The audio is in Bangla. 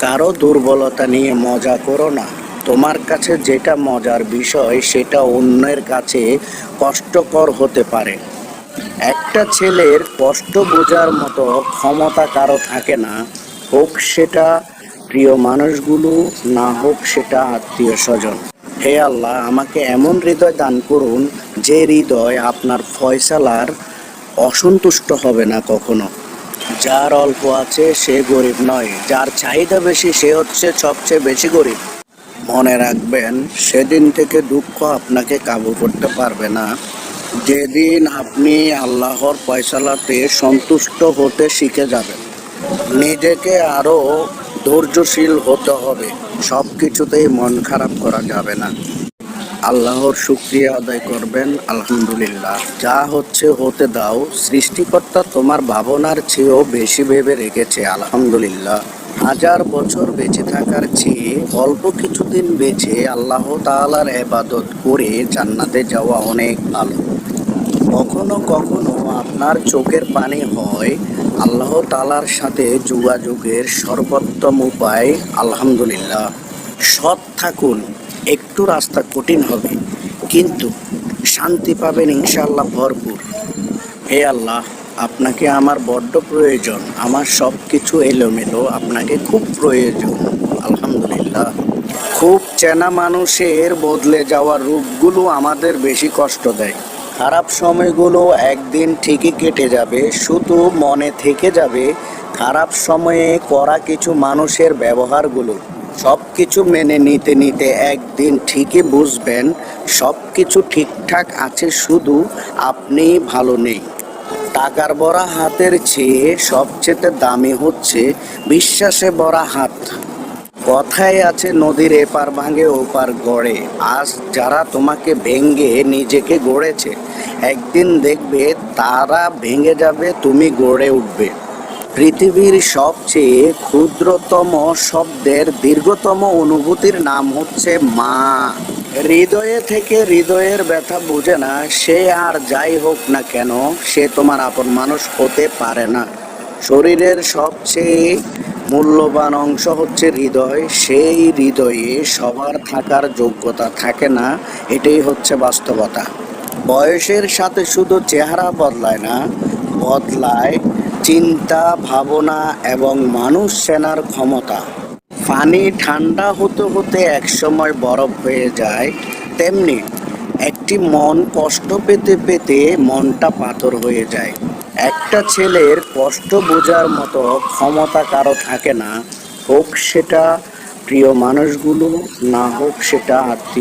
কারও দুর্বলতা নিয়ে মজা করো না। তোমার কাছে যেটা মজার বিষয়, সেটা অন্যের কাছে কষ্টকর হতে পারে। একটা ছেলের কষ্ট বোঝার মতো ক্ষমতা কারও থাকে না। হোক সেটা প্রিয় মানুষগুলো, না হোক সেটা আত্মীয় স্বজন। হে আল্লাহ, আমাকে এমন হৃদয় দান করুন যে হৃদয় আপনার ফয়সালার অসন্তুষ্ট হবে না কখনো। যার অল্প আছে, সে গরিব নয়। যার চাহিদা বেশি, সে হচ্ছে সবচেয়ে বেশি গরিব। মনে রাখবেন, সেদিন থেকে দুঃখ আপনাকে কাবু করতে পারবে না। যেদিন আপনি আল্লাহর পয়সালাতে সন্তুষ্ট হতে শিখে যাবেন, নিজেকে আরও ধৈর্যশীল হতে হবে। সব কিছুতেই মন খারাপ করা যাবে না। আল্লাহর শুক্রিয়া আদায় করবেন, আলহামদুলিল্লাহ। যা হচ্ছে হতে দাও, সৃষ্টিকর্তা তোমার ভাবনার চেয়েও বেশি ভেবে রেখেছে, আলহামদুলিল্লাহ। হাজার বছর বেঁচে থাকার চেয়ে অল্প কিছুদিন বেঁচে আল্লাহ তাআলার এবাদত করে জান্নাতে যাওয়া অনেক ভালো। কখনো কখনো আপনার চোখের পানি হয়, আল্লাহ তালার সাথে যোগাযোগের সর্বোত্তম উপায়, আলহামদুলিল্লাহ। সৎ থাকুন, একটু রাস্তা কঠিন হবে, কিন্তু শান্তি পাবেন ইনশাআল্লাহ ভরপুর। হে আল্লাহ, আপনাকে আমার বড্ড প্রয়োজন, আমার সব কিছু এলোমেলো, আপনাকে খুব প্রয়োজন, আলহামদুলিল্লাহ। খুব চেনা মানুষের বদলে যাওয়ার রূপগুলো আমাদের বেশি কষ্ট দেয়। খারাপ সময়গুলো একদিন ঠিকই কেটে যাবে, শুধু মনে থেকে যাবে, খারাপ সময়ে করা কিছু মানুষের ব্যবহারগুলো। সব কিছু মেনে নিতে নিতে একদিন ঠিকই বুঝবেন সব কিছু ঠিকঠাক আছে, শুধু আপনি ভালো নেই। টাকার ভরা হাতের চেয়ে সবচেয়ে দামি হচ্ছে বিশ্বাসে ভরা হাত। কথায় আছে নদীর এপার ভাঙে ওপার গড়ে, আজ যারা তোমাকে ভেঙ্গে নিজেকে গড়েছে, একদিন দেখবে তারা ভেঙে যাবে, তুমি গড়ে উঠবে। পৃথিবীর সবচেয়ে ক্ষুদ্রতম শব্দের দীর্ঘতম অনুভূতির নাম হচ্ছে মা। হৃদয়ে থেকে হৃদয়ের ব্যথা বুঝে না, সে আর যাই হোক না কেন, সে তোমার আপন মানুষ হতে পারে না। শরীরের সবচেয়ে মূল্যবান অংশ হচ্ছে হৃদয়, সেই হৃদয়ে সবার থাকার যোগ্যতা থাকে না, এটাই হচ্ছে বাস্তবতা। বয়সের সাথে শুধু চেহারা বদলায় না, বদলায় চিন্তা, ভাবনা এবং মানুষ চেনার ক্ষমতা। পানি ঠান্ডা হতে হতে একসময় বরফ হয়ে যায়, তেমনি একটি মন কষ্ট পেতে পেতে মনটা পাথর হয়ে যায়। একটা ছেলের কষ্ট বোঝার মতো ক্ষমতা কারও থাকে না, হোক সেটা প্রিয় মানুষগুলো, না হোক সেটা আত্মীয়